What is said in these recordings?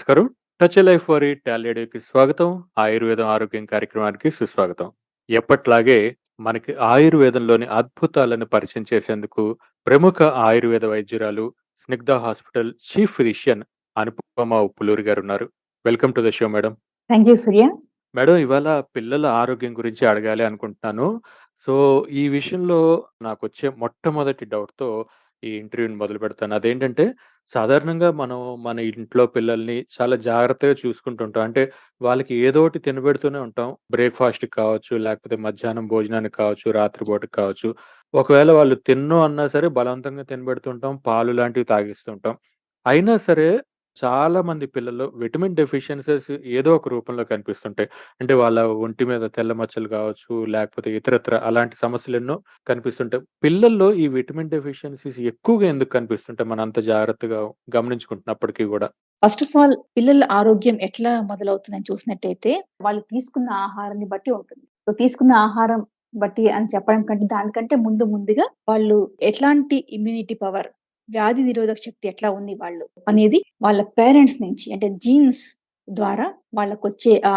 నమస్కారం. Touch life వారి టాలీడేకి స్వాగతం. ఆయుర్వేదం ఆరోగ్యం కార్యక్రమానికి సుస్వాగతం. ఎప్పట్లాగే మనకి ఆయుర్వేదంలోని అద్భుతాలను పరిచయం చేసేందుకు ప్రముఖ Ayurveda వైద్యురాలు, Snigdha hospital chief physician Anupama Uppuluri గారున్నారు. Welcome to the show madam. Thank you Surya. Madam ఇవాళ పిల్లల ఆరోగ్యం గురించి అడగాలి అనుకుంటున్నాను. సో, ఈ విషయంలో నాకొచ్చే మొట్టమొదటి డౌట్‌తో ఈ ఇంటర్వ్యూని మొదలు పెడతాను అదేంటంటే సాధారణంగా మనం మన ఇంట్లో పిల్లల్ని చాలా జాగ్రత్తగా చూసుకుంటుంటాం. అంటే వాళ్ళకి ఏదో ఒకటి తినబెడుతూనే ఉంటాం. బ్రేక్ఫాస్ట్ కావచ్చు, లేకపోతే మధ్యాహ్నం భోజనానికి కావచ్చు, రాత్రిపూటకి కావచ్చు. ఒకవేళ వాళ్ళు తిన్నో అన్నా సరే బలవంతంగా తినబెడుతుంటాం. పాలు లాంటివి తాగిస్తుంటాం. అయినా సరే చాలా మంది పిల్లల్లో విటమిన్ డెఫిషియన్సీస్ ఏదో ఒక రూపంలో కనిపిస్తుంటాయి. అంటే వాళ్ళ ఒంటి మీద తెల్ల మచ్చలు కావచ్చు, లేకపోతే ఇతరత్ర అలాంటి సమస్యలెన్నో కనిపిస్తుంటాయి. పిల్లల్లో ఈ విటమిన్ డెఫిషియన్సీస్ ఎక్కువగా ఎందుకు కనిపిస్తుంటాయి? మనం అంత జాగ్రత్తగా గమనించుకుంటున్నప్పటికీ గూడా? ఫస్ట్ ఆఫ్ ఆల్ పిల్లల ఆరోగ్యం ఎట్లా మొదలవుతుందని చూసినట్టయితే వాళ్ళు తీసుకున్న ఆహారాన్ని బట్టి ఉంటుంది. సో, తీసుకున్న ఆహారం బట్టి అని చెప్పడం కంటే దానికంటే ముందు ముందుగా వాళ్ళు ఎట్లాంటి ఇమ్యూనిటీ పవర్, వ్యాధి నిరోధక శక్తి ఎట్లా ఉంది వాళ్ళు అనేది వాళ్ళ పేరెంట్స్ నుంచి అంటే జీన్స్ ద్వారా వాళ్ళకొచ్చే ఆ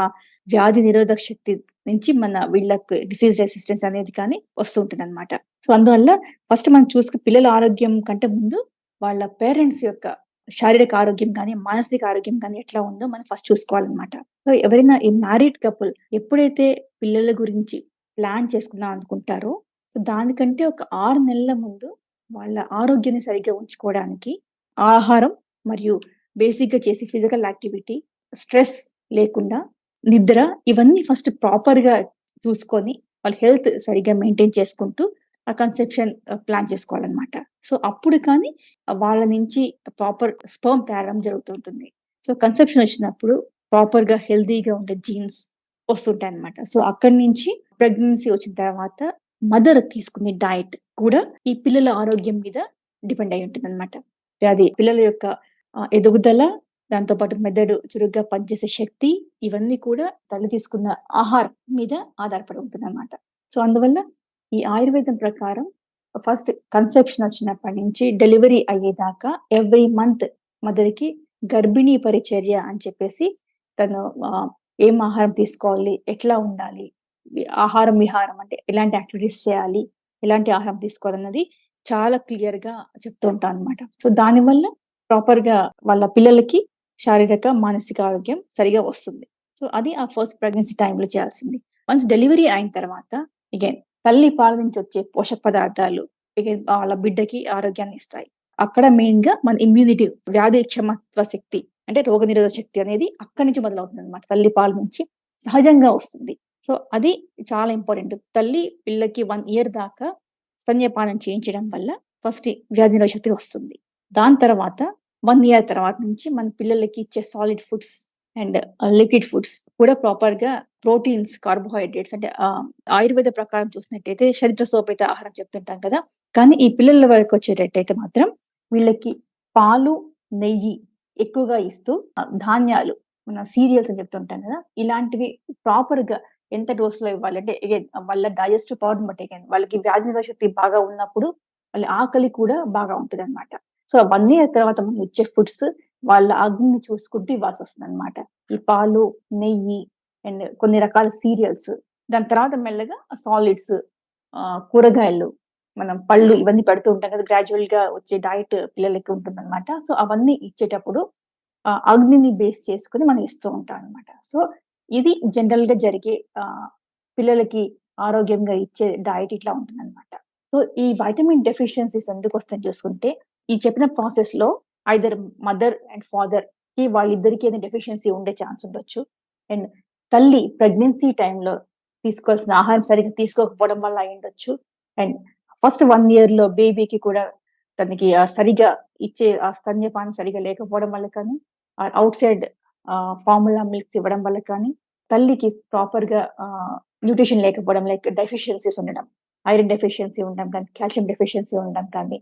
వ్యాధి నిరోధక శక్తి నుంచి మన వీళ్ళకి డిసీజ్ రెసిస్టెన్స్ అనేది కానీ వస్తుంటుంది అనమాట సో, అందువల్ల ఫస్ట్ మనం చూసుకు పిల్లల ఆరోగ్యం కంటే ముందు వాళ్ళ పేరెంట్స్ యొక్క శారీరక ఆరోగ్యం కానీ మానసిక ఆరోగ్యం కానీ ఎట్లా ఉందో మనం ఫస్ట్ చూసుకోవాలన్నమాట. సో, ఎవరైనా ఈ మ్యారీడ్ కపుల్ ఎప్పుడైతే పిల్లల గురించి ప్లాన్ చేసుకుందాం అనుకుంటారో, సో, దానికంటే ఒక ఆరు నెలల ముందు వాళ్ళ ఆరోగ్యాన్ని సరిగ్గా ఉంచుకోవడానికి ఆహారం మరియు బేసిక్‌గా చేసే ఫిజికల్ యాక్టివిటీ, స్ట్రెస్ లేకుండా నిద్ర ఇవన్నీ ఫస్ట్ ప్రాపర్‌గా చూసుకొని వాళ్ళ హెల్త్ సరిగ్గా మెయింటైన్ చేసుకుంటూ ఆ కన్సెప్షన్ ప్లాన్ చేసుకోవాలన్నమాట. సో, అప్పుడు కానీ వాళ్ళ నుంచి ప్రాపర్ స్పర్మ్ తేవడం జరుగుతూ ఉంటుంది. సో, కన్సెప్షన్ వచ్చినప్పుడు ప్రాపర్‌గా హెల్దీగా ఉండే జీన్స్ వస్తుంటాయి అనమాట సో, అక్కడి నుంచి ప్రెగ్నెన్సీ వచ్చిన తర్వాత మదర్ తీసుకునే డైట్ కూడా ఈ పిల్లల ఆరోగ్యం మీద డిపెండ్ అయి ఉంటుంది అనమాట అది పిల్లల యొక్క ఎదుగుదల, దాంతో పాటు మెదడు చురుగ్గా పనిచేసే శక్తి ఇవన్నీ కూడా తల్లి తీసుకున్న ఆహారం మీద ఆధారపడి ఉంటుందన్నమాట. సో, అందువల్ల ఈ ఆయుర్వేదం ప్రకారం ఫస్ట్ కన్సెప్షన్ వచ్చినప్పటి నుంచి డెలివరీ అయ్యేదాకా ఎవ్రీ మంత్ మదర్‌కి గర్భిణీ పరిచర్య అని చెప్పేసి తను ఏం ఆహారం తీసుకోవాలి, ఎట్లా ఉండాలి, ఆహారం, విహారం అంటే ఎలాంటి యాక్టివిటీస్ చేయాలి, ఎలాంటి ఆహారం తీసుకోవాలన్నది చాలా క్లియర్‌గా చెప్తూ ఉంటామన్నమాట. సో, దానివల్ల ప్రాపర్‌గా వాళ్ళ పిల్లలకి శారీరక, మానసిక ఆరోగ్యం సరిగా వస్తుంది. సో, అది ఆ ఫస్ట్ ప్రెగ్నెన్సీ టైంలో చేయాల్సింది. వన్స్ డెలివరీ అయిన తర్వాత అగైన్ తల్లి పాల నుంచి వచ్చే పోషక పదార్థాలు అగైన్ వాళ్ళ బిడ్డకి ఆరోగ్యాన్ని ఇస్తాయి. అక్కడ మెయిన్గా మన ఇమ్యూనిటీ వ్యాధి క్షమత్వ శక్తి అంటే రోగ నిరోధక శక్తి అనేది అక్కడి నుంచి మొదలవుతుందన్నమాట. తల్లి పాల నుంచి సహజంగా వస్తుంది. సో, అది చాలా ఇంపార్టెంట్. తల్లి పిల్లకి వన్ ఇయర్ దాకా స్తన్యపానం చేయించడం వల్ల ఫస్ట్ వ్యాధి నిరోధక శక్తి వస్తుంది. దాని తర్వాత వన్ ఇయర్ తర్వాత నుంచి మన పిల్లలకి ఇచ్చే solid foods and liquid foods కూడా ప్రాపర్‌గా ప్రోటీన్స్, కార్బోహైడ్రేట్స్ అంటే ఆయుర్వేద ప్రకారం చూసినట్టయితే శరీర సోపేత ఆహారం చెప్తుంటాం కదా! కానీ ఈ పిల్లల వరకు వచ్చేటట్టయితే మాత్రం వీళ్ళకి పాలు, నెయ్యి ఎక్కువగా ఇస్తూ ధాన్యాలు మన సీరియల్స్ అని చెప్తుంటాం కదా! ఇలాంటివి ప్రాపర్గా ఎంత డోస్‌లో ఇవ్వాలి అంటే అగైన్ వాళ్ళ డైజెస్టివ్ పవర్‌ని బట్టి అగైన్ వాళ్ళకి వ్యాధి నిరోధక శక్తి బాగా ఉన్నప్పుడు వాళ్ళ ఆకలి కూడా బాగా ఉంటదన్నమాట. సో, 1 ఇయర్ తర్వాత మనం ఇచ్చే ఫుడ్స్ వాళ్ళ అగ్నిని చూసుకుంటూ ఇవ్వాల్సొస్తుందన్నమాట. ఈ పాలు, నెయ్యి అండ్ కొన్ని రకాల సీరియల్స్ దాని తర్వాత మెల్లగా సాలిడ్స్ కూరగాయలు, మనం పళ్ళు ఇవన్నీ పెడుతూ ఉంటాం కదా! గ్రాడ్యుయల్‌గా వచ్చే డైట్ పిల్లలకి ఉంటుందన్నమాట. సో, అవన్నీ ఇచ్చేటప్పుడు అగ్నిని బేస్ చేసుకొని మనం ఇస్తూ ఉంటాం అన్నమాట. సో, ఇది జనరల్గా జరిగే పిల్లలకి ఆరోగ్యంగా ఇచ్చే డైట్ ఇట్లా ఉంటుందన్నమాట. సో, ఈ వైటమిన్ డెఫిషియన్సీస్ ఎందుకు వస్తాయని చూసుకుంటే ఈ చెప్పిన ప్రాసెస్లో ఐదర్ మదర్ అండ్ ఫాదర్కి వాళ్ళిద్దరికి ఏదైనా డెఫిషియన్సీ ఉండే ఛాన్స్ ఉండొచ్చు. అండ్ తల్లి ప్రెగ్నెన్సీ టైంలో తీసుకోవాల్సిన ఆహారం సరిగ్గా తీసుకోకపోవడం వల్ల అయ్యుండొచ్చు. అండ్ ఫస్ట్ వన్ ఇయర్లో బేబీకి కూడా తనకి సరిగా సరిగ్గా ఇచ్చే ఆ స్తన్యపానం సరిగా లేకపోవడం వల్ల కానీ, ఆర్ సైడ్ ఫార్ములా మిల్క్స్ ఇవ్వడం వల్ల కానీ, తల్లికి ప్రాపర్గా న్యూట్రిషన్ లేకపోవడం లైక్ డెఫిషియన్సీస్ ఉండడం, ఐరన్ డెఫిషియన్సీ ఉండడం కానీ, కాల్షియం డెఫిషియన్సీ ఉండడం కానీ,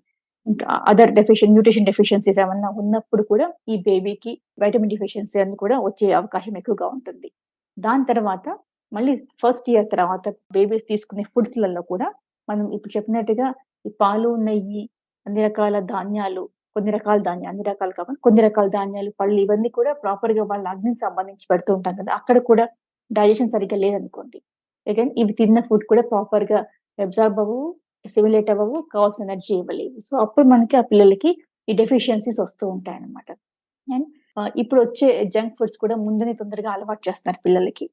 ఇంకా అదర్ డెఫిషియన్ న్యూట్రిషన్ డెఫిషియన్సీస్ ఏమన్నా ఉన్నప్పుడు కూడా ఈ బేబీకి వైటమిన్ డెఫిషియన్సీ అని కూడా వచ్చే అవకాశం ఎక్కువగా ఉంటుంది. దాని తర్వాత మళ్ళీ ఫస్ట్ ఇయర్ తర్వాత బేబీస్ తీసుకునే ఫుడ్స్‌లలో కూడా మనం ఇప్పుడు చెప్పినట్టుగా ఈ పాలు, నెయ్యి, అన్ని రకాల ధాన్యాలు కొన్ని రకాల ధాన్యాలు అన్ని రకాలు కాబట్టి కొన్ని రకాల ధాన్యాలు, పళ్ళు ఇవన్నీ కూడా ప్రాపర్‌గా వాళ్ళ అగ్నికి సంబంధించి పెడుతూ ఉంటాం కదా! అక్కడ కూడా డైజెషన్ సరిగ్గా లేదనుకోండి. అగైన్ ఇవి తిన్న ఫుడ్ కూడా ప్రాపర్గా అబ్జార్బ్ అవ్వవు, అసిమిలేట్ అవ్వవు, కావాల్సిన ఎనర్జీ ఇవ్వలేవు. సో, అప్పుడు మనకి ఆ పిల్లలకి ఈ డెఫిషియన్సీస్ వస్తూ ఉంటాయి అనమాట అండ్ uh, ఇప్పుడు వచ్చే జంక్ ఫుడ్స్ కూడా ముందునే తొందరగా అలవాటు చేస్తున్నారు పిల్లలకి.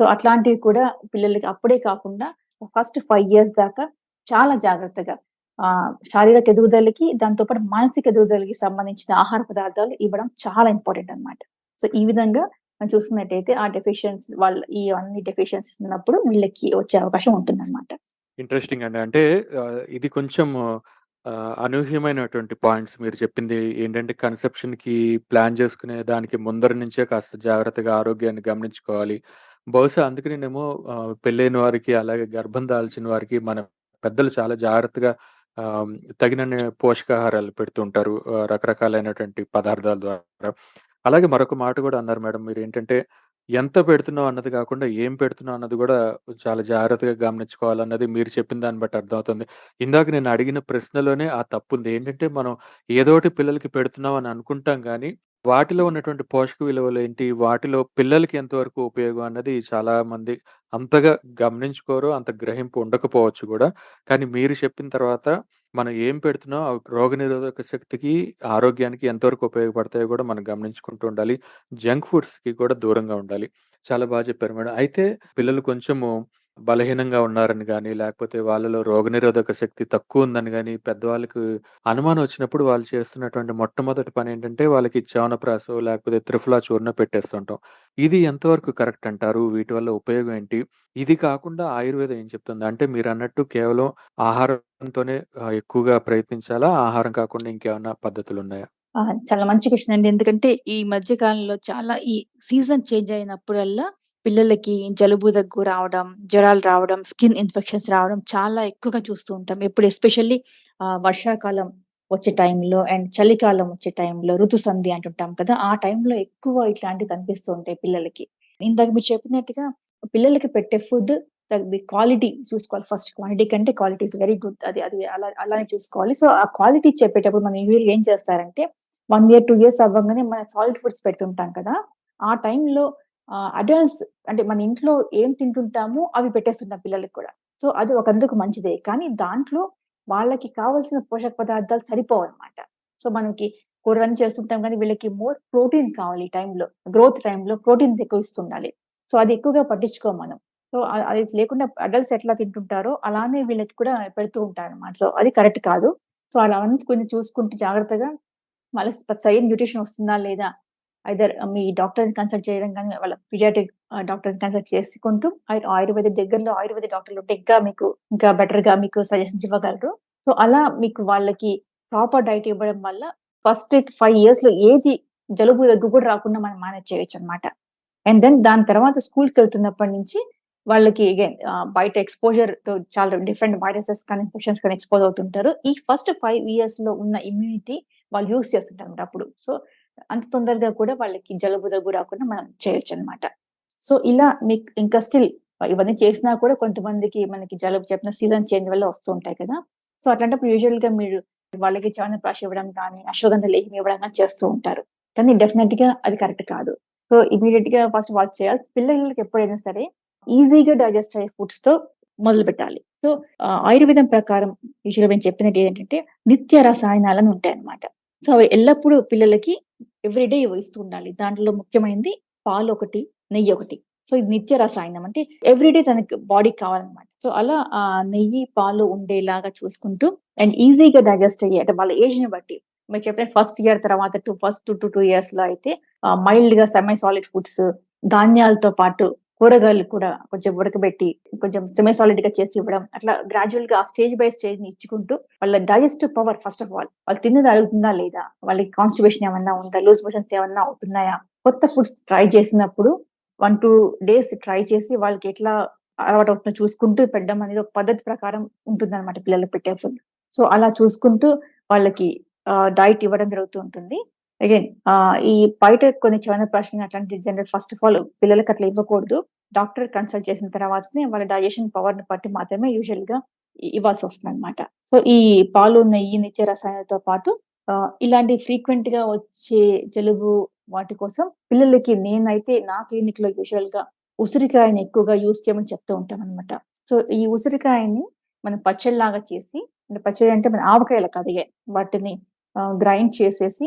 సో, అట్లాంటివి కూడా పిల్లలకి అప్పుడే కాకుండా ఫస్ట్ ఫైవ్ ఇయర్స్ దాకా చాలా జాగ్రత్తగా ఆ శారీరక ఎదుగుదలకి, దాంతోపాటు మానసిక ఎదుగుదలకి సంబంధించిన ఆహార పదార్థాలు ఇవ్వడం చాలా ఇంపార్టెంట్ అన్నమాట. సో, ఈ విధంగా మనం చూసుకున్నట్టయితే ఆ డెఫిషియన్సీ వాళ్ళ ఈ అన్ని డెఫిషియన్సీస్ ఉన్నప్పుడు వీళ్ళకి వచ్చే అవకాశం ఉంటుందన్నమాట. ఇంట్రెస్టింగ్ అండి. అంటే ఇది కొంచెం అనూహ్యమైనటువంటి పాయింట్స్ మీరు చెప్పింది ఏంటంటే కన్సెప్షన్కి ప్లాన్ చేసుకునే దానికి ముందర నుంచే కాస్త జాగ్రత్తగా ఆరోగ్యాన్ని గమనించుకోవాలి. బహుశా అందుకనేనేమో ఆహ్, పెళ్ళైన వారికి, అలాగే గర్భం దాల్చిన వారికి మన పెద్దలు చాలా జాగ్రత్తగా తగిన తగినన్ని పోషకాహారాలు పెడుతుంటారు. రకరకాలైనటువంటి పదార్థాల ద్వారా. అలాగే మరొక మాట కూడా అన్నారు మేడం మీరేంటంటే, ఎంత పెడుతున్నావు అన్నది కాకుండా, ఏం పెడుతున్నావు అన్నది కూడా చాలా జాగ్రత్తగా గమనించుకోవాలన్నది మీరు చెప్పిన దాన్ని బట్టి అర్థమవుతుంది. ఇందాక నేను అడిగిన ప్రశ్నలోనే ఆ తప్పుంది. ఏంటంటే, మనం ఏదోటి పిల్లలకి పెడుతున్నాం అని అనుకుంటాం కానీ వాటిలో ఉన్నటువంటి పోషక విలువలు ఏంటి వాటిలో పిల్లలకి ఎంతవరకు ఉపయోగం అన్నది చాలా మంది అంతగా గమనించుకోరు. అంత గ్రహింపు ఉండకపోవచ్చు కూడా కానీ మీరు చెప్పిన తర్వాత మనం ఏం పెడుతున్నాం రోగనిరోధక శక్తికి, ఆరోగ్యానికి ఎంతవరకు ఉపయోగపడతాయో గూడా మనం గమనించుకుంటూ ఉండాలి. జంక్ ఫుడ్స్‌కి కూడా దూరంగా ఉండాలి. చాలా బా చెప్పారు మేడం. అయితే పిల్లలు కొంచెము బలహీనంగా ఉన్నారని గానీ, లేకపోతే వాళ్ళలో రోగనిరోధక శక్తి తక్కువుందని కానీ పెద్దవాళ్ళకి అనుమానం వచ్చినప్పుడు వాళ్ళు చేస్తున్నటువంటి మొట్టమొదటి పనేంటంటే, వాళ్ళకి చ్యవనప్రాసో లేకపోతే త్రిఫలా చూర్ణో పెట్టేస్తుంటాం. ఇది ఎంతవరకు కరెక్ట్ అంటారు? వీటి వల్ల ఉపయోగం ఏంటి? ఇది కాకుండా ఆయుర్వేదం ఏం చెప్తుంది? అంటే మీరన్నట్టు కేవలం ఆహారంతోనే ఆహ్, ఎక్కువగా ప్రయత్నించాలా? ఆహారం కాకుండా ఇంకేమన్నా పద్ధతులున్నాయా? ఆ! చాలా మంచి క్వెషన్ అండి. ఎందుకంటే ఈ మధ్య కాలంలో చాలా ఈ సీజన్ చేంజ్ అయినప్పుడల్లా పిల్లలకి జలుబు, దగ్గు రావడం, జ్వరాలు రావడం, స్కిన్ ఇన్ఫెక్షన్స్ రావడం చాలా ఎక్కువగా చూస్తూ ఉంటాం. ఇప్పుడు ఎస్పెషల్లీ వర్షాకాలం వచ్చే టైంలో అండ్ చలికాలం వచ్చే టైంలో ఋతు సంధి అంటుంటాం కదా! ఆ టైంలో ఎక్కువ ఇట్లాంటివి కనిపిస్తూ ఉంటాయి పిల్లలకి. ఇందాక మీరు చెప్పినట్టుగా పిల్లలకి పెట్టే ఫుడ్ ది క్వాలిటీ చూసుకోవాలి ఫస్ట్. క్వాంటిటీ కంటే క్వాలిటీ ఇస్ వెరీ గుడ్. అది అది అలా అలానే చూసుకోవాలి. సో, ఆ క్వాలిటీ చెప్పేటప్పుడు మనం యూజువల్‌గా ఏం చేస్తారంటే వన్ ఇయర్, టూ ఇయర్స్ అవ్వగానే మన సాలిడ్ ఫుడ్స్ పెడుతుంటాం కదా! ఆ టైంలో అడల్ట్స్ అంటే మన ఇంట్లో ఏం తింటుంటామో అవి పెట్టేస్తుంటాం పిల్లలకి కూడా. సో, అది ఒకందుకు మంచిదే. కానీ దాంట్లో వాళ్ళకి కావాల్సిన పోషక పదార్థాలు సరిపోవన్నమాట. సో, మనకి కూరలని చేస్తుంటాం కానీ వీళ్ళకి మోర్ ప్రోటీన్ కావాలి ఈ టైంలో. గ్రోత్ టైంలో ప్రోటీన్స్ ఎక్కువ ఇస్తుండాలి. సో, అది ఎక్కువగా పట్టించుకో మనం. సో, అది లేకుండా అడల్ట్స్ ఎట్లా తింటుంటారో అలానే వీళ్ళకి కూడా పెడుతూ ఉంటారన్నమాట. సో, అది కరెక్ట్ కాదు. సో, అలా కొంచెం చూసుకుంటూ జాగ్రత్తగా వాళ్ళకి సరైన న్యూట్రిషన్ వస్తుందా లేదా? ఐదర్ uh, మీ డాక్టర్‌ని కన్సల్ట్ చేయడం కానీ వాళ్ళ పీడియాట్రిక్ డాక్టర్ డాక్టర్‌ని కన్సల్ట్ చేసుకుంటూ ఆయుర్వేద దగ్గరలో ఆయుర్వేద డాక్టర్లు ఉంటే ఇంకా మీకు ఇంకా బెటర్‌గా మీకు సజెషన్స్ ఇవ్వగలరు. సో, అలా మీకు వాళ్ళకి ప్రాపర్ డైట్ ఇవ్వడం వల్ల ఫస్ట్ 5 ఇయర్స్‌లో ఏది జలుబు, దగ్గు కూడా రాకుండా మనం మేనేజ్ చేయొచ్చన్నమాట. అండ్ దెన్ దాని తర్వాత స్కూల్‌కెళ్తున్నప్పటి నుంచి వాళ్ళకి అగైన్ uh, బయట ఎక్స్పోజర్ చాలా డిఫరెంట్ వైరసెస్ కానీ, ఇన్ఫెక్షన్స్ కానీ ఎక్స్‌పోజ్ అవుతుంటారు. ఈ ఫస్ట్ ఫైవ్ ఇయర్స్లో ఉన్న ఇమ్యూనిటీ వాళ్ళు యూస్ చేస్తుంటారు అప్పుడు. సో, అంత తొందరగా కూడా వాళ్ళకి జలుబు, దగ్గు రాకుండా మనం చేయొచ్చు అనమాట సో, ఇలా మీకు ఇంకా స్టిల్ ఇవన్నీ చేసినా కూడా కొంతమందికి మనకి జలుబు చెప్పిన సీజన్ చేంజ్ వల్ల వస్తూ ఉంటాయి కదా! సో, అట్లాంటప్పుడు యూజువల్‌గా మీరు వాళ్ళకి చ్యవనప్రాశ ఇవ్వడం కానీ, అశ్వగంధ లేహ్యం ఇవ్వడం కానీ చేస్తూ ఉంటారు. కానీ డెఫినెట్గా అది కరెక్ట్ కాదు. సో, ఇమీడియట్గా ఫస్ట్ వాళ్ళు చేయాలి. పిల్లలకి ఎప్పుడైనా సరే ఈజీగా డైజెస్ట్ అయ్యే మొదలు పెట్టాలి సో, ఆయుర్వేదం ప్రకారం యూజువల్ మేము చెప్పినట్టు ఏంటంటే నిత్య రసాయనాలను ఉంటాయి అనమాట సో, అవి ఎల్లప్పుడూ పిల్లలకి ఎవ్రీ డే ఇస్తూ ఉండాలి. దాంట్లో ముఖ్యమైనది పాలు ఒకటి నెయ్యి ఒకటి సో, ఇది నిత్య రసాయనం. అంటే ఎవ్రీ డే తనకి బాడీకి కావాలన్నమాట. సో, అలా ఆ నెయ్యి, పాలు ఉండేలాగా చూసుకుంటూ అండ్ ఈజీగా డైజెస్ట్ అయ్యే అంటే వాళ్ళ ఏజ్‌ని బట్టి మీరు చెప్పిన ఫస్ట్ ఇయర్ తర్వాత టు ఫస్ట్ 2-2 ఇయర్స్‌లో అయితే మైల్డ్గా సెమీ సాలిడ్ ఫుడ్స్, ధాన్యాలతో పాటు కూరగాయలు కూడా కొంచెం ఉడకబెట్టి, కొంచెం సెమీ సాలిడ్‌గా చేసి ఇవ్వడం. అట్లా గ్రాడ్యువల్గా స్టేజ్ బై స్టేజ్‌ని ఇచ్చుకుంటూ వాళ్ళ digestive power first of all వాళ్ళు తిన్నది అరుగుతుందా లేదా? వాళ్ళకి కాన్స్టిబేషన్ ఏమన్నా ఉందా? లూజ్ మోషన్స్ ఏమన్నా అవుతున్నాయా? కొత్త ఫుడ్స్ ట్రై చేసినప్పుడు 1, 2 డేస్ ట్రై చేసి వాళ్ళకి ఎట్లా అలవాటు అవుతుందో చూసుకుంటూ పెట్టడం అనేది ఒక పద్ధతి ప్రకారం ఉంటుందన్నమాట పిల్లలకు పెట్టే ఫుడ్. సో, అలా చూసుకుంటూ వాళ్ళకి డైట్ ఇవ్వడం జరుగుతూ ఉంటుంది. అగైన్ ఈ బయట కొన్ని చ్యవనప్రాశలు అట్లాంటి జనరల్ ఫస్ట్ ఆఫ్ ఆల్ పిల్లలకి అట్లా ఇవ్వకూడదు. డాక్టర్ కన్సల్ట్ చేసిన తర్వాతనే వాళ్ళ డైజెషన్ పవర్‌ని బట్టి మాత్రమే యూజువల్‌గా వస్తుంది అనమాట సో, ఈ పాలు, నెయ్యి, నిత్య రసాయనాలతో పాటు ఇలాంటి ఫ్రీక్వెంట్గా వచ్చే జలుబు వాటి కోసం పిల్లలకి నేనైతే నా క్లినిక్లో యూజువల్గా ఉసిరికాయని ఎక్కువగా యూజ్ చేయమని చెప్తూ ఉంటాననమాట. సో, ఈ ఉసిరికాయని మనం పచ్చడిలాగా చేసి అంటే పచ్చడి అంటే మన ఆవకాయలు కదిగే వాటిని గ్రైండ్ చేసేసి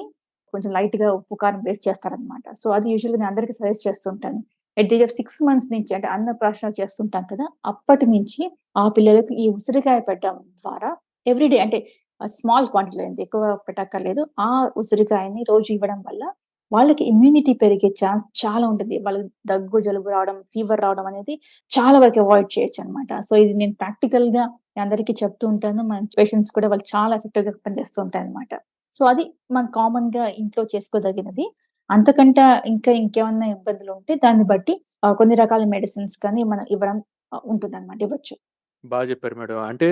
కొంచెం లైట్‌గా ఉప్పు, కారం వేస్ట్ చేస్తారనమాట. సో, అది యూజువల్‌గా నేను అందరికి సజెస్ట్ చేస్తుంటాను at age of six months నుంచి అంటే అన్నప్రాసన చేస్తుంటాం కదా! అప్పటి నుంచి ఆ పిల్లలకు ఈ ఉసిరికాయ పెట్టడం ద్వారా ఎవ్రీ డే అంటే స్మాల్ క్వాంటిటీలో ఎంత ఎక్కువ పెట్టక్కర్లేదు. ఆ ఉసిరికాయని రోజు ఇవ్వడం వల్ల వాళ్ళకి ఇమ్యూనిటీ పెరిగే ఛాన్స్ చాలా ఉంటుంది. వాళ్ళకి దగ్గు, జలుబు రావడం, ఫీవర్ రావడం అనేది చాలా వరకు అవాయిడ్ చేయొచ్చు అనమాట సో, ఇది నేను ప్రాక్టికల్గా అందరికీ చెప్తూ ఉంటాను. మన పేషెంట్స్ కూడా వాళ్ళు చాలా ఎఫెక్టివ్‌గా పనిచేస్తూ ఉంటాయన్నమాట. సో, అది మనం కామన్‌గా ఇంట్లో చేసుకోదగినది. అంతకంటే ఇంకా ఇంకేమన్నా ఇబ్బందులుంటే దాన్ని బట్టి కొన్ని రకాల మెడిసిన్స్ కానీ మనం ఇవ్వడం ఉంటుంది అనమాట ఇవ్వచ్చు. బాగా చెప్పారు మేడం. అంటే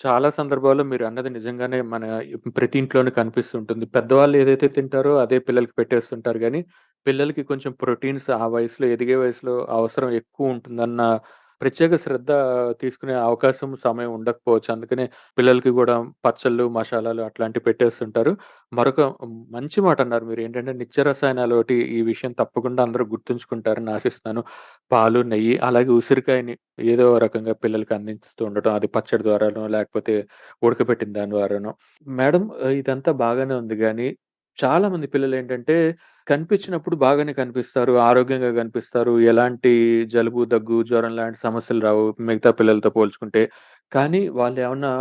చాలా సందర్భాల్లో మీరన్నది నిజంగానే మన ప్రతి ఇంట్లోనే కనిపిస్తుంటుంది. పెద్దవాళ్ళు ఏదైతే తింటారో అదే పిల్లలకి పెట్టేస్తుంటారు గానీ, పిల్లలకి కొంచెం ప్రోటీన్స్ ఆ వయసులో ఎదిగే వయసులో అవసరం ఎక్కువుంటుందన్న ప్రత్యేక శ్రద్ధ తీసుకునే అవకాశం, సమయం ఉండకపోవచ్చు. అందుకనే పిల్లలకి గూడా పచ్చళ్ళు, మషాలాలు అట్లాంటివి పెట్టేస్తుంటారు. మరొక మంచి మాటన్నారు మీరేంటంటే నిత్య రసాయనాలోటి ఈ విషయం తప్పకుండా అందరూ గుర్తుంచుకుంటారని ఆశిస్తున్నాను. పాలు, నెయ్యి అలాగే ఉసిరికాయని ఏదో రకంగా పిల్లలకి అందిస్తూ ఉండటం. అది పచ్చడి ద్వారానో, లేకపోతే ఉడకబెట్టిన దాని ద్వారానో. మేడం ఇదంతా బాగానే ఉంది గానీ, చాలామంది పిల్లలేంటంటే కనిపించినప్పుడు బాగానే కనిపిస్తారు. ఆరోగ్యంగా కనిపిస్తారు. ఎలాంటి జలుబు, దగ్గు, జ్వరం లాంటి సమస్యలు రావు మిగతా పిల్లలతో పోల్చుకుంటే. కానీ వాళ్ళేమన్నా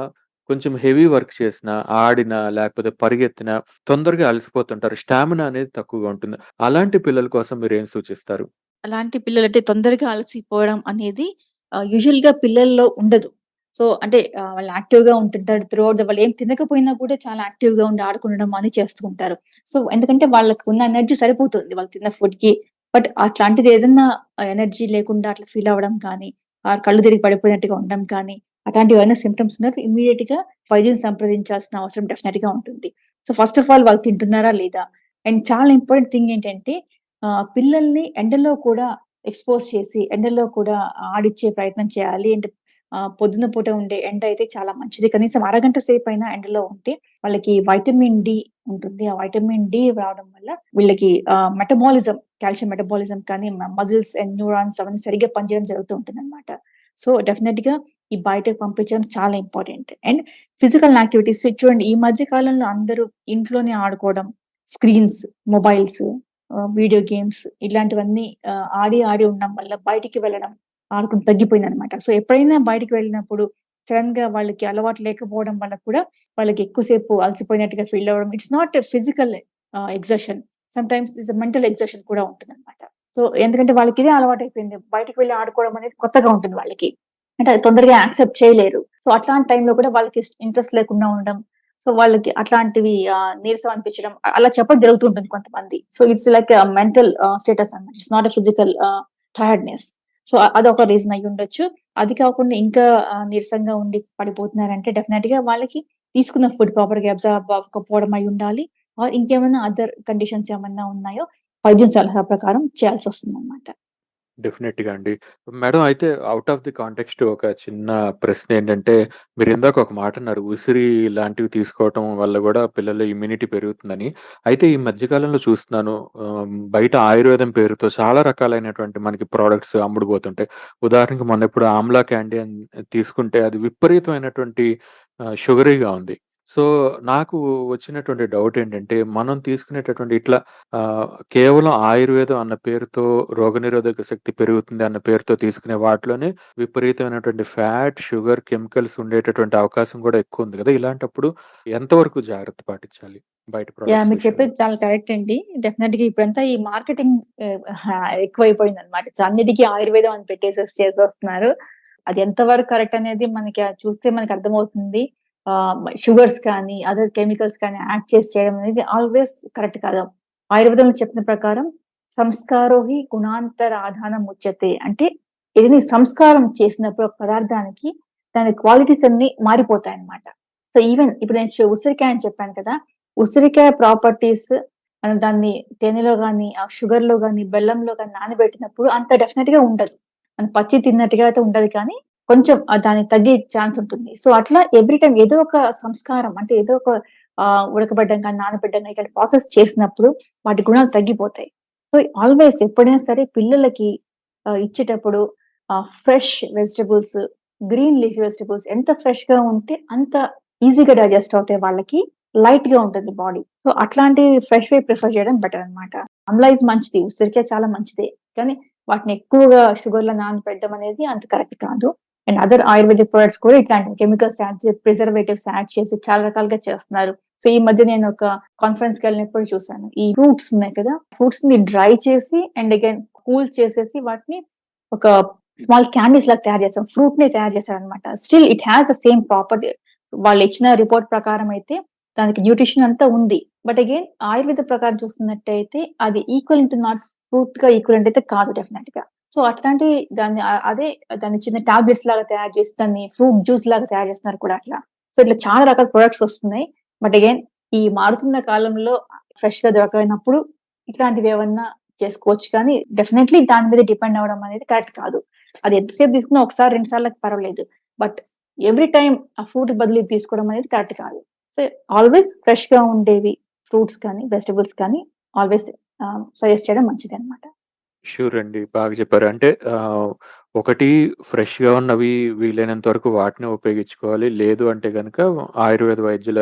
కొంచెం హెవీ వర్క్ చేసినా, ఆడినా, లేకపోతే పరిగెత్తినా తొందరగా అలసిపోతుంటారు. స్టామినా అనేది తక్కువగా ఉంటుంది. అలాంటి పిల్లల కోసం మీరేం సూచిస్తారు? అలాంటి పిల్లలంటే తొందరగా అలసిపోవడం అనేది ఆహ్, యూజువల్‌గా పిల్లల్లో ఉండదు. సో, అంటే వాళ్ళు యాక్టివ్గా ఉంటుంటారు. త్రూ అవుట్ ద వాళ్ళు ఏం తినకపోయినా కూడా చాలా యాక్టివ్‌గా ఉండి ఆడుకుండడం అని చేస్తూ ఉంటారు. సో, ఎందుకంటే వాళ్ళకి ఉన్న ఎనర్జీ సరిపోతుంది. వాళ్ళు తిన్న ఫుడ్కి బట్ అట్లాంటిది ఏదన్నా ఎనర్జీ లేకుండా అట్లా ఫీల్ అవ్వడం కానీ, ఆ కళ్ళు తిరిగి పడిపోయినట్టుగా ఉండడం కానీ, అట్లాంటివేవన్నా సిమ్టమ్స్ ఉన్నప్పుడు ఇమీడియట్గా వైద్యం సంప్రదించాల్సిన అవసరం డెఫినెట్గా ఉంటుంది. సో, ఫస్ట్ ఆఫ్ ఆల్ వాళ్ళు తింటున్నారా లేదా? అండ్ చాలా ఇంపార్టెంట్ థింగ్ ఏంటంటే పిల్లల్ని ఎండలో కూడా ఎక్స్‌పోజ్ చేసి, ఎండలో కూడా ఆడిచ్చే ప్రయత్నం చేయాలి. అంటే పొద్దున పూట ఉండే ఎండ అయితే చాలా మంచిది. కనీసం అరగంట సేపు అయినా ఎండలో ఉంటే వాళ్ళకి వైటమిన్ డి ఉంటుంది. ఆ వైటమిన్ డి రావడం వల్ల వీళ్ళకి మెటబాలిజం, కాల్షియం మెటబాలిజం కానీ మజిల్స్ అండ్ న్యూరాన్స్ అవన్నీ సరిగ్గా పనిచేయడం జరుగుతూ ఉంటుందన్నమాట. సో, డెఫినిట్‌గా ఈ బయటకి పంపించడం చాలా ఇంపార్టెంట్. అండ్ ఫిజికల్ యాక్టివిటీస్ చూడండి ఈ మధ్య కాలంలో అందరూ ఇంట్లోనే ఆడుకోవడం, స్క్రీన్స్, మొబైల్స్, వీడియో గేమ్స్ ఇలాంటివన్నీ ఆడి, ఆడి ఉండడం వల్ల బయటికి వెళ్ళడం, ఆడుకుని తగ్గిపోయింది అనమాట సో, ఎప్పుడైనా బయటికి వెళ్ళినప్పుడు సడన్గా వాళ్ళకి అలవాటు లేకపోవడం వల్ల కూడా వాళ్ళకి ఎక్కువ సేపు అలసిపోయినట్టుగా ఫీల్ అవ్వడం. It's not physical exertion some sometimes is mental exertion కూడా ఉంటుందన్నమాట. సో, ఎందుకంటే వాళ్ళకి ఇదే అలవాటయిపోయింది. బయటకు వెళ్ళి ఆడుకోవడం అనేది కొత్తగా ఉంటుంది వాళ్ళకి. అంటే అది తొందరగా యాక్సెప్ట్ చేయలేరు. సో, అట్లాంటి టైంలో కూడా వాళ్ళకి ఇంట్రెస్ట్ లేకుండా ఉండడం. సో, వాళ్ళకి అట్లాంటివి నీరసం అనిపించడం అలా చెప్పడం జరుగుతుంటుంది కొంతమంది. So, it's like mental status అనమాట it's not a physical tiredness. So, అదొక రీజన్ అయ్యుండొచ్చు. అది కాకుండా ఇంకా నీరసంగా ఉండి పడిపోతున్నారంటే డెఫినెట్గా వాళ్ళకి తీసుకున్న ఫుడ్ ప్రాపర్‌గా అబ్జర్వ్ అవ్వకపోవడం అయ్యుండాలి. ఆర్ ఇంకేమైనా అదర్ కండిషన్స్ ఏమైనా ఉన్నాయో వైద్యం సలహా ప్రకారం చేయాల్సి చేయాల్సొస్తుందన్నమాట. డెఫినెట్‌గా అండి. మేడం అయితే ఔట్ ఆఫ్ ది కాంటెక్స్ట్ ఒక చిన్న ప్రశ్నేంటంటే, మీరిందాక ఒక మాటన్నారు. ఉసిరి లాంటివి తీసుకోవటం వల్ల గూడా పిల్లల ఇమ్యూనిటీ పెరుగుతుందని. అయితే ఈ మధ్య కాలంలో చూస్తున్నాను ఆహ్, బయట ఆయుర్వేదం పేరుతో చాలా రకాలైనటువంటి మనకి ప్రొడక్ట్స్ అమ్ముడుపోతుంటాయి. ఉదాహరణకి మొన్నెప్పుడు ఆమ్లా క్యాండీ అని తీసుకుంటే అది విపరీతమైనటువంటి ఆహ్, షుగరీగా ఉంది. సో, నాకు వచ్చినటువంటి డౌట్ ఏంటంటే, మనం తీసుకునేటటువంటి ఇట్లా ఆహ్, కేవలం ఆయుర్వేదం అన్న పేరుతో రోగనిరోధక శక్తి పెరుగుతుంది అన్న పేరుతో తీసుకునే వాటిలోనే విపరీతమైనటువంటి ఫ్యాట్, షుగర్, కెమికల్స్ ఉండేటటువంటి అవకాశం గూడా ఎక్కువుంది గదా! ఇలాంటప్పుడు ఎంతవరకు జాగ్రత్త పాటించాలి బయట యాహ్! ప్రొడక్ట్స్ మీరు విషయంలో? చెప్పేది చాలా కరెక్ట్ అండి. డెఫినిట్‌గా ఇప్పుడంతా ఈ మార్కెటింగ్ ఆహ్, హా ఎక్కువైపోయిందన్నమాట. సో, అన్నిటికి ఆయుర్వేదం అని పెట్టేసేసి చేసేస్తున్నారు. అది ఎంతవరకు కరెక్ట్ అనేది మనకి చూస్తే మనకు అర్థమవుతుంది. షుగర్స్ కానీ, అదర్ కెమికల్స్ కానీ యాడ్ చేసి చేయడం అనేది ఆల్‌వేస్ కరెక్ట్ కాదు. ఆయుర్వేదంలో చెప్పిన ప్రకారం సంస్కారోహి గుణాంతర గుణాంతరాధానం ముచ్చతే అంటే ఏదైనా సంస్కారం చేసినప్పుడు ఒక పదార్థానికి దాని క్వాలిటీస్ అన్నీ మారిపోతాయన్నమాట. సో, ఈవెన్ ఇప్పుడు నేను ఉసిరికాయ అని చెప్పాను కదా! ఉసిరికాయ ప్రాపర్టీస్ మనం దాన్ని తేనెలో కానీ ఆ షుగర్‌లో కానీ బెల్లంలో కానీ నానబెట్టినప్పుడు అంత డెఫినిట్‌గా ఉండదు. మనం పచ్చి తిన్నట్టుగా అయితే ఉండదు కానీ, కొంచెం దాన్ని దానికి తగ్గే ఛాన్స్ ఉంటుంది. సో, అట్లా ఎవ్రీ టైం ఏదో ఒక సంస్కారం అంటే ఏదో ఒక ఉడకబడ్డం కానీ నానబడ్డం కానీ ఇట్లాంటి ప్రాసెస్ చేసినప్పుడు వాటి గుణాలు తగ్గిపోతాయి. సో, ఆల్‌వేస్ ఎప్పుడైనా సరే పిల్లలకి ఇచ్చేటప్పుడు fresh vegetables, green leaf vegetables ఎంత ఫ్రెష్గా ఉంటే అంత ఈజీగా డైజెస్ట్ అవుతాయి వాళ్ళకి. లైట్గా ఉంటుంది బాడీ. సో, అట్లాంటి ఫ్రెష్ వే ప్రిఫర్ చేయడం బెటర్ అన్నమాట. అమ్లైజ్ మంచిది. ఉసిరికాయ చాలా మంచిదే. కానీ వాటిని ఎక్కువగా షుగర్‌లో నానబెట్టడం అనేది అంత కరెక్ట్ కాదు. అండ్ అదర్ ఆయుర్వేదిక్ ప్రొడక్ట్స్ కూడా ఇట్లాంటి కెమికల్స్ యాడ్ చేసి, ప్రిజర్వేటివ్స్ యాడ్ చేసి చాలా రకాలుగా చేస్తున్నారు. సో, ఈ మధ్య నేను ఒక కాన్ఫరెన్స్కి వెళ్ళినప్పుడు చూసాను. ఈ ఫ్రూట్స్ ఉన్నాయి కదా! ఫ్రూట్స్ని డ్రై చేసి అండ్ అగైన్ కూల్ చేసేసి వాటిని ఒక స్మాల్ క్యాండీస్ లాగా తయారు చేస్తాం ఫ్రూట్ని తయారు చేశారన్నమాట. Still it has the same property. వాళ్ళు ఇచ్చిన రిపోర్ట్ ప్రకారం అయితే దానికి న్యూట్రిషన్ అంతా ఉంది. బట్ అగైన్ ఆయుర్వేద ప్రకారం చూస్తున్నట్టయితే అది ఈక్వల్ టు నాట్ ఫ్రూట్‌గా ఈక్వల్ అయితే కాదు డెఫినెట్గా సో, అట్లాంటి దాన్ని అదే దాన్ని చిన్న టాబ్లెట్స్ లాగా తయారు చేసి దాన్ని ఫ్రూట్ జ్యూస్ లాగా తయారు చేస్తున్నారు కూడా అట్లా. సో, ఇట్లా చాలా రకాల ప్రొడక్ట్స్ వస్తున్నాయి. బట్ అగైన్ ఈ మారుతున్న కాలంలో ఫ్రెష్గా దొరకనప్పుడు ఇట్లాంటివి ఏమన్నా చేసుకోవచ్చు కానీ డెఫినెట్లీ దాని మీద డిపెండ్ అవ్వడం అనేది కరెక్ట్ కాదు. అది ఎంతసేపు తీసుకున్నా ఒకసారి, రెండు సార్లకు పర్వాలేదు. బట్ ఎవ్రీ టైం ఆ ఫ్రూట్ బదులు తీసుకోవడం అనేది కరెక్ట్ కాదు. సో, ఆల్‌వేస్ ఫ్రెష్గా ఉండేవి ఫ్రూట్స్ కానీ, వెజిటబుల్స్ కానీ ఆల్‌వేస్ సజెస్ట్ చేయడం మంచిది అనమాట షూర్ అండి. బాగా చెప్పారు. అంటే ఆహ్, ఒకటి ఫ్రెష్‌గా ఉన్నవి వీలైనంత వరకు వాటినే ఉపయోగించుకోవాలి. లేదు అంటే గనక ఆయుర్వేద వైద్యుల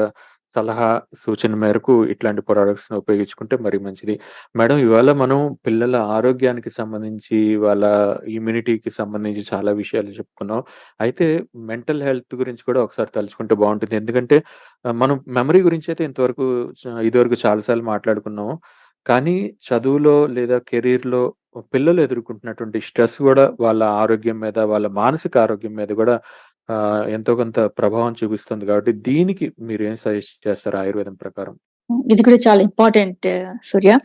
సలహా, సూచన మేరకు ఇట్లాంటి ప్రొడక్ట్స్‌ని ఉపయోగించుకుంటే మరి మంచిది. మేడం ఇవాళ మనం పిల్లల ఆరోగ్యానికి సంబంధించి, వాళ్ళ ఇమ్యూనిటీకి సంబంధించి చాలా విషయాలు చెప్పుకున్నాం. అయితే మెంటల్ హెల్త్ గురించి కూడా ఒకసారి తలుచుకుంటే బావుంటుంది. ఎందుకంటే ఆహ్, మనం మెమరీ గురించి అయితే ఇంతవరకు చ ఇదివరకు చాలా సార్లు మాట్లాడుకున్నాం. కానీ చదువులో లేదా కెరీర్లో పిల్లలు ఎదుర్కొంటున్నటువంటి స్ట్రెస్ కూడా వాళ్ళ ఆరోగ్యం మీద, వాళ్ళ మానసిక ఆరోగ్యం మీద కూడా ఎంతో కొంత ప్రభావం చూపిస్తుంది కాబట్టి దీనికి మీరు ఏం సజెస్ట్ చేస్తారు ఆయుర్వేదం ప్రకారం? ఇది కూడా చాలా ఇంపార్టెంట్ సూర్య.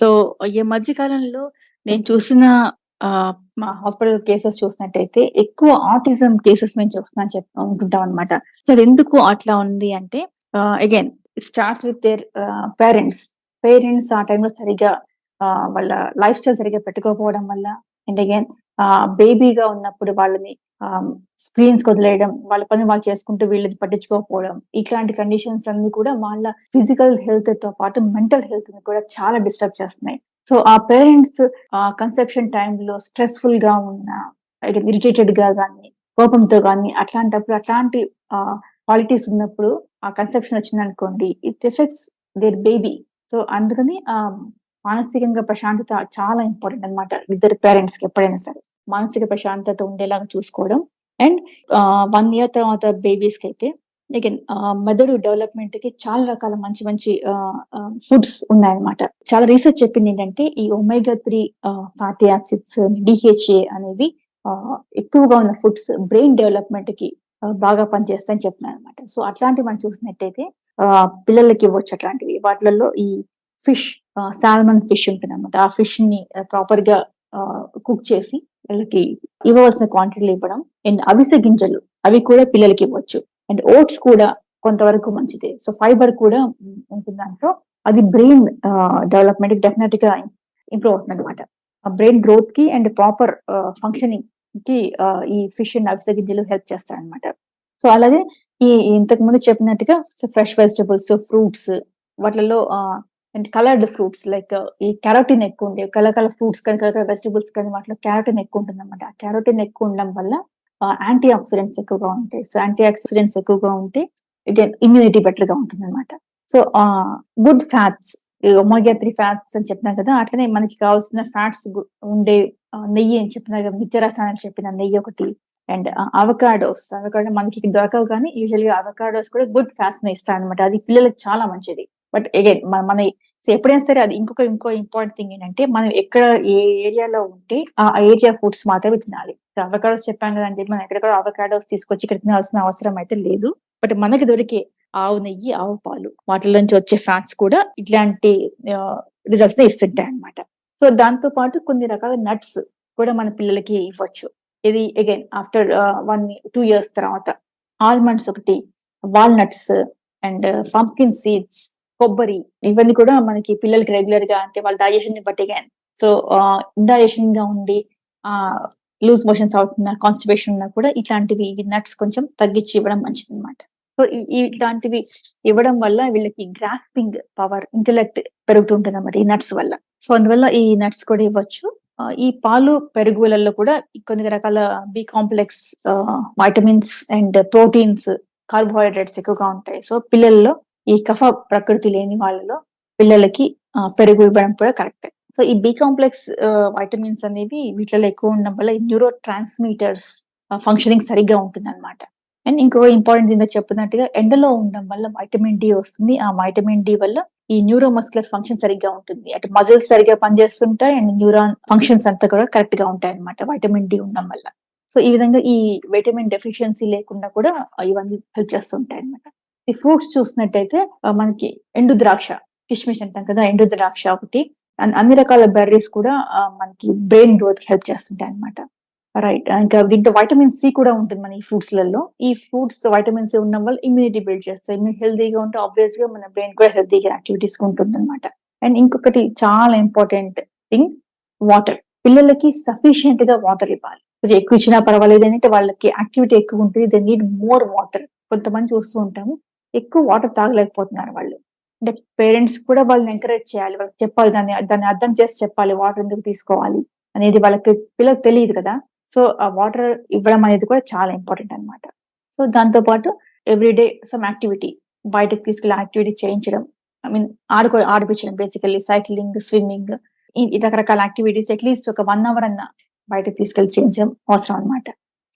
సో, ఈ మధ్య కాలంలో నేను చూసిన ఆ మా హాస్పిటల్ కేసెస్ చూసినట్టయితే ఎక్కువ ఆటిజం కేసెస్ మేము చూస్తున్నా చెప్ అనుకుంటాం అన్నమాట. సో, ఎందుకు అట్లా ఉంది అంటే again starts with their parents. Parents ఆ టైంలో సరిగ్గా వాళ్ళ లైఫ్ స్టైల్ సరిగ్గా పెట్టుకోకపోవడం వల్ల అండ్ అగైన్ బేబీగా ఉన్నప్పుడు వాళ్ళని స్క్రీన్స్ వదిలేయడం, వాళ్ళ పని వాళ్ళు చేసుకుంటూ వీళ్ళని పట్టించుకోకపోవడం. ఇట్లాంటి కండిషన్స్ అన్ని కూడా వాళ్ళ ఫిజికల్ హెల్త్తో పాటు మెంటల్ హెల్త్‌ని కూడా చాలా డిస్టర్బ్ చేస్తున్నాయి. సో, ఆ పేరెంట్స్ కన్సెప్షన్ టైంలో స్ట్రెస్ఫుల్గా ఉన్న ఇరిటేటెడ్గా కానీ కోపంతో కానీ అట్లాంటప్పుడు అట్లాంటి క్వాలిటీస్ ఉన్నప్పుడు ఆ కన్సెప్షన్ వచ్చిందనుకోండి it effects their baby. So, అందుకని మానసికంగా ప్రశాంతత చాలా ఇంపార్టెంట్ అన్నమాట. ఇద్దరు పేరెంట్స్‌కి ఎప్పుడైనా సరే. మానసిక ప్రశాంతత ఉండేలాగా చూసుకోవడం. అండ్ వన్ ఇయర్ తర్వాత బేబీస్‌కైతే అగైన్ మెదడు మెదడు డెవలప్‌మెంట్‌కి చాలా రకాల మంచి మంచి ఫుడ్స్ ఉన్నాయన్నమాట. చాలా రీసెర్చ్ చెప్పిందేంటంటే ఈ omega three fatty acids, DHA అనేవి ఎక్కువగా ఉన్న ఫుడ్స్ బ్రెయిన్ డెవలప్మెంట్కి బాగా పనిచేస్తాయని చెప్తున్నారన్నమాట. సో, అట్లాంటివి మనం చూసినట్టయితే పిల్లలకి ఇవ్వచ్చు అట్లాంటివి. వాటిలలో ఈ ఫిష్ సాల్మన్ ఫిష్ ఉంటుందన్నమాట. ఆ ఫిష్ని ప్రాపర్గా కుక్ చేసి వాళ్ళకి ఇవ్వవలసిన క్వాంటిటీలు ఇవ్వడం. అండ్ అవిసె గింజలు అవి కూడా పిల్లలకి ఇవ్వచ్చు. అండ్ ఓట్స్ కూడా కొంతవరకు మంచిదే. సో, ఫైబర్ కూడా ఉంటుంది దాంట్లో. అది బ్రెయిన్ డెవలప్మెంట్ డెఫినెట్గా ఇంప్రూవ్ అవుతుంది అనమాట బ్రెయిన్ గ్రోత్‌కి అండ్ ప్రాపర్ ఫంక్షనింగ్కి ఈ ఫిష్ అండ్ అవిసె గింజలు హెల్ప్ చేస్తాయన్నమాట. సో, అలాగే ఈ ఇంతకు ముందు చెప్పినట్టుగా ఫ్రెష్ వెజిటబుల్స్, ఫ్రూట్స్ వాటిలలో అండ్ కలర్డ్ ఫ్రూట్స్ లైక్ ఈ క్యారోటిన్ ఎక్కువ ఉండే కలర్ కలర్ ఫ్రూట్స్ కానీ, కలర్ కలర్ వెజిటబుల్స్ కానీ వాటిలో క్యారోటిన్ ఎక్కువ ఉంటుందన్నమాట. ఆ క్యారోటిన్ ఎక్కువ ఉండడం వల్ల యాంటీ ఆక్సిడెంట్స్ ఎక్కువగా ఉంటాయి. సో, యాంటీ ఆక్సిడెంట్స్ ఎక్కువగా ఉంటే అగైన్ ఇమ్యూనిటీ బెటర్‌గా ఉంటుందన్నమాట. సో, గుడ్ ఫ్యాట్స్ ఈ ఒమేగా 3 ఫ్యాట్స్ అని చెప్పినా కదా! అట్లనే మనకి కావాల్సిన ఫ్యాట్స్ గు ఉండే నెయ్యి అని చెప్పిన కదా! నిత్యరసాయనాలు చెప్పిన నెయ్యి ఒకటి అండ్ అవకాడోస్ అవకాడో మనకి దొరకవు కానీ యూజువల్‌గా అవకాడోస్ కూడా గుడ్ ఫ్యాట్స్ ఇస్తాయి అనమాట అది పిల్లలకు చాలా మంచిది. బట్ అగైన్ మన మన సో, ఎప్పుడైనా సరే అది ఇంకొక ఇంకో ఇంపార్టెంట్ థింగ్ ఏంటంటే మనం ఎక్కడ ఏ ఏరియాలో ఉంటే ఆ ఏరియా ఫుడ్స్ మాత్రమే తినాలి. అవకాడోస్ చెప్పాను కదండీ! మనం ఎక్కడెక్కడ అవకాడోస్ తీసుకొచ్చి ఇక్కడ తినాల్సిన అవసరం అయితే లేదు. బట్ మనకి దొరికే ఆవు నెయ్యి, ఆవు పాలు వాటిలో నుంచి వచ్చే ఫ్యాట్స్ కూడా ఇట్లాంటి రిజల్ట్స్ ఇస్తుంటాయి అనమాట సో, దాంతో పాటు కొన్ని రకాల నట్స్ కూడా మన పిల్లలకి ఇవ్వచ్చు. ఇది again after one two years తర్వాత ఆల్మండ్స్ ఒకటి, వాల్‌నట్స్ అండ్ పంప్కిన్ సీడ్స్, కొబ్బరి ఇవన్నీ కూడా మనకి పిల్లలకి రెగ్యులర్గా అంటే వాళ్ళ డైజెషన్ బట్టి కానీ సో, ఇండైజెషన్గా ఉండి ఆ లూజ్ మోషన్స్ అవుతున్నా, కాన్‌స్టిపేషన్ ఉన్నా కూడా ఇట్లాంటివి నట్స్ కొంచెం తగ్గించి ఇవ్వడం మంచిది అనమాట సో ఇట్లాంటివి ఇవ్వడం వల్ల వీళ్ళకి గ్రాస్పింగ్ పవర్ ఇంటెలెక్ట్ పెరుగుతుంటుంది అన్నమాట ఈ నట్స్ వల్ల. సో అందువల్ల ఈ నట్స్ కూడా ఇవ్వచ్చు. ఈ పాలు పెరుగులలో కూడా కొన్ని రకాల B complex vitamins and proteins carbohydrates ఎక్కువగా ఉంటాయి. సో పిల్లల్లో ఈ కఫ ప్రకృతి లేని వాళ్ళలో పిల్లలకి పెరుగు ఇవ్వడం కూడా కరెక్ట్. సో ఈ బి కాంప్లెక్స్ వైటమిన్స్ అనేవి వీటిలో ఎక్కువ ఉండడం వల్ల న్యూరో ట్రాన్స్మీటర్స్ ఫంక్షనింగ్ సరిగ్గా ఉంటుంది అనమాట అండ్ ఇంకో ఇంపార్టెంట్ థింగ్ చెప్పినట్టుగా ఎండలో ఉండడం వల్ల వైటమిన్ డి వస్తుంది. ఆ వైటమిన్ డి వల్ల ఈ న్యూరో మస్కులర్ ఫంక్షన్ సరిగ్గా ఉంటుంది. అటు మజిల్స్ సరిగ్గా పనిచేస్తుంటాయి అండ్ న్యూరాన్ ఫంక్షన్స్ అంతా కూడా కరెక్ట్గా ఉంటాయి అనమాట వైటమిన్ డి ఉండడం వల్ల. సో ఈ విధంగా ఈ విటమిన్ డెఫిషియన్సీ లేకుండా కూడా ఇవన్నీ హెల్ప్ చేస్తుంటాయి అనమాట ఈ ఫ్రూట్స్ చూసినట్టయితే మనకి ఎండు ద్రాక్ష కిష్మిష్ అంటాం కదా ఎండు ద్రాక్ష ఒకటి. అండ్ అన్ని రకాల బెర్రీస్ కూడా మనకి బ్రెయిన్ గ్రోత్కి హెల్ప్ చేస్తుంటాయి అనమాట రైట్ ఇంకా దీంట్లో వైటమిన్ సి కూడా ఉంటుంది మన ఈ ఫ్రూట్స్లలో ఈ ఫ్రూట్స్ వైటమిన్ సి ఉండడం వల్ల ఇమ్యూనిటీ బిల్డ్ చేస్తాయి. ఇమ్యూన్ హెల్దీగా ఉంటే ఆబ్వియస్గా మన బ్రెయిన్ కూడా హెల్దీగా యాక్టివిటీస్ ఉంటుంది అనమాట అండ్ ఇంకొకటి చాలా ఇంపార్టెంట్ థింగ్ వాటర్ పిల్లలకి సఫిషియెంట్గా వాటర్ ఇవ్వాలి. కొంచెం ఎక్కువ ఇచ్చినా పర్వాలేదు అంటే వాళ్ళకి యాక్టివిటీ ఎక్కువ ఉంటుంది. దే నీడ్ మోర్ వాటర్ కొంతమంది చూస్తూ ఉంటాము ఎక్కువ వాటర్ తాగలేకపోతున్నారు వాళ్ళు. అంటే పేరెంట్స్ కూడా వాళ్ళని ఎంకరేజ్ చేయాలి వాళ్ళకి చెప్పాలి దాన్ని దాన్ని అర్థం చేసి చెప్పాలి వాటర్ ఎందుకు తీసుకోవాలి అనేది వాళ్ళకి పిల్లలకు తెలియదు కదా. సో ఆ వాటర్ ఇవ్వడం అనేది కూడా చాలా ఇంపార్టెంట్ అన్నమాట. సో దాంతో పాటు ఎవ్రీడే సమ్ యాక్టివిటీ బయటకు తీసుకెళ్ళి యాక్టివిటీ చేయించడం ఐ మీన్ ఆడుకో ఆడిపించడం బేసికల్లీ సైక్లింగ్ స్విమ్మింగ్ రకరకాల యాక్టివిటీస్ అట్లీస్ట్ ఒక వన్ అవర్ అన్న బయటకు తీసుకెళ్ళి చేయించడం అవసరం అనమాట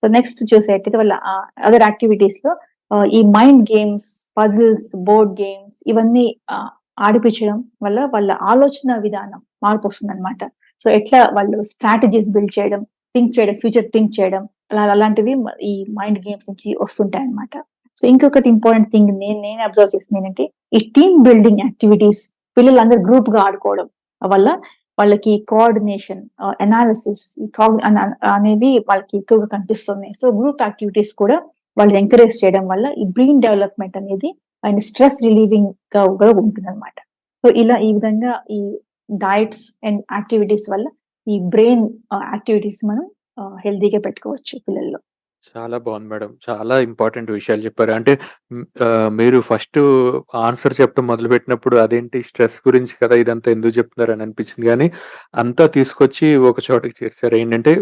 సో నెక్స్ట్ చూసేటైతే వాళ్ళ అదర్ యాక్టివిటీస్లో ఈ mind games puzzles board games ఇవన్నీ ఆడిపించడం వల్ల వాళ్ళ ఆలోచన విధానం మార్పు అనమాట సో ఎట్లా వాళ్ళు స్ట్రాటజీస్ బిల్డ్ చేయడం థింక్ చేయడం ఫ్యూచర్ థింక్ చేయడం అలా అలాంటివి ఈ మైండ్ గేమ్స్ నుంచి వస్తుంటాయి అనమాట సో ఇంకొకటి ఇంపార్టెంట్ థింగ్ నేను నేను అబ్జర్వ్ చేసింది ఏంటంటే ఈ టీమ్ బిల్డింగ్ యాక్టివిటీస్ పిల్లలందరూ గ్రూప్గా ఆడుకోవడం వల్ల వాళ్ళకి కోఆర్డినేషన్ అనాలిసిస్ ఈ అనేవి వాళ్ళకి ఎక్కువగా కనిపిస్తున్నాయి. సో గ్రూప్ యాక్టివిటీస్ కూడా వాళ్ళు ఎంకరేజ్ చేయడం వల్ల ఈ బ్రెయిన్ డెవలప్మెంట్ అనేది అండ్ స్ట్రెస్ రిలీవింగ్గా కూడా ఉంటుంది అనమాట సో ఇలా ఈ విధంగా ఈ డైట్స్ అండ్ యాక్టివిటీస్ వల్ల ఈ బ్రెయిన్ యాక్టివిటీస్ uh, మనం uh, హెల్తీగా పెట్టుకోవచ్చు పిల్లల్లో. చాలా బాగుంది మేడం. చాలా ఇంపార్టెంట్ విషయాలు చెప్పారు. అంటే హ్మ్, ఆహ్, మీరు ఫస్టు ఆన్సర్ చెప్పడం మొదలుపెట్టినప్పుడు అదేంటి స్ట్రెస్ గురించి కదా! ఇదంతా ఎందుకు చెప్తున్నారు అని అనిపించింది గానీ, అంతా తీసుకొచ్చి ఒక చోటకి చేర్చారు. ఏంటంటే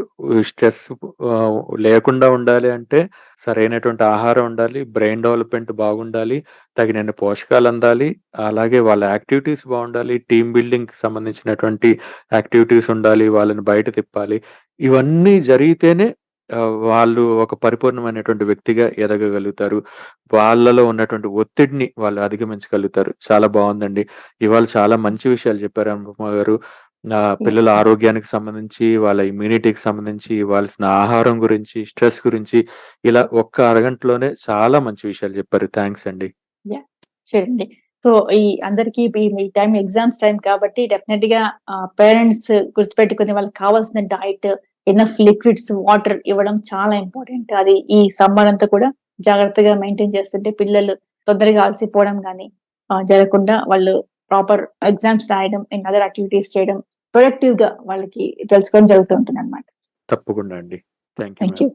స్ట్రెస్ ఆహ్, లేకుండా ఉండాలి అంటే సరైనటువంటి ఆహారం ఉండాలి, బ్రెయిన్ డెవలప్‌మెంట్ బాగుండాలి, తగినన్ని పోషకాలు అందాలి, అలాగే వాళ్ళ యాక్టివిటీస్ బాగుండాలి, టీమ్ బిల్డింగ్‌కి సంబంధించినటువంటి యాక్టివిటీస్ ఉండాలి, వాళ్ళని బయట తిప్పాలి. ఇవన్నీ జరిగితేనే ఆహ్, వాళ్ళు ఒక పరిపూర్ణమైనటువంటి వ్యక్తిగా ఎదగగలుగుతారు. వాళ్ళలో ఉన్నటువంటి ఒత్తిడిని వాళ్ళు అధిగమించగలుగుతారు. చాలా బావుందండి. ఇవాళ చాలా మంచి విషయాలు చెప్పారు అనుపమ గారు. పిల్లల ఆరోగ్యానికి సంబంధించి, వాళ్ళ ఇమ్యూనిటీకి సంబంధించి, ఇవ్వాల్సిన ఆహారం గురించి, స్ట్రెస్ గురించి ఇలా ఒక్క అరగంటలోనే చాలా మంచి విషయాలు చెప్పారు. థాంక్స్ అండి. సో ఈ అందరికి ఈ టైం ఎగ్జామ్స్ టైం కాబట్టి డెఫినెట్గా పేరెంట్స్ గుర్తుపెట్టుకుని వాళ్ళకి కావాల్సిన డైట్ ఎనఫ్ లిక్విడ్స్ వాటర్ ఇవ్వడం చాలా ఇంపార్టెంట్ అది ఈ సమ్మర్ అంతా కూడా జాగ్రత్తగా మెయింటైన్ చేస్తుంటే పిల్లలు తొందరగా అలసిపోవడం కానీ జరగకుండా వాళ్ళు ప్రాపర్ ఎగ్జామ్స్ రాయడం అండ్ అదర్ యాక్టివిటీస్ చేయడం ప్రొడక్టివ్గా వాళ్ళకి తెలుసుకోవడం జరుగుతూ ఉంటుంది అనమాట తప్పకుండా అండి. థ్యాంక్. యూ